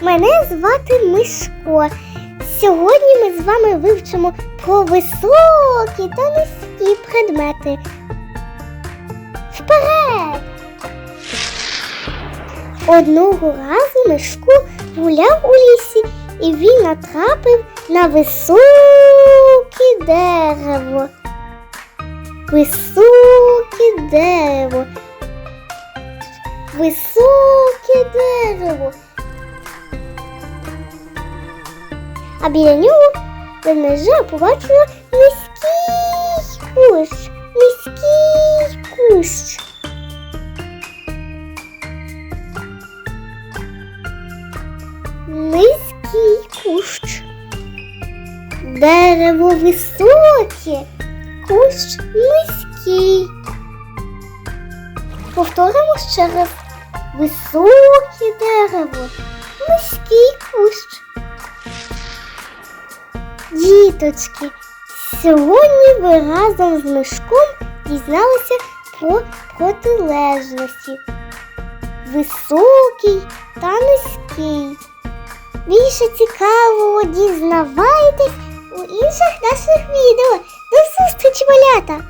Мене звати Мишко. Сьогодні ми з вами вивчимо про високі та низькі предмети. Вперед! Одного разу Мишко гуляв у лісі і він натрапив на високе дерево. Високе дерево. Високе дерево. А біля нього ведмежа побачила низький кущ. Низький кущ. Низький кущ. Дерево високе, кущ низький. Повторимо ще раз. Високе дерево, низький кущ. Діточки, сьогодні ви разом з мишком дізналися про протилежності. Високий та низький. Більше цікавого дізнавайтесь у інших наших відео. До зустрічі, малята!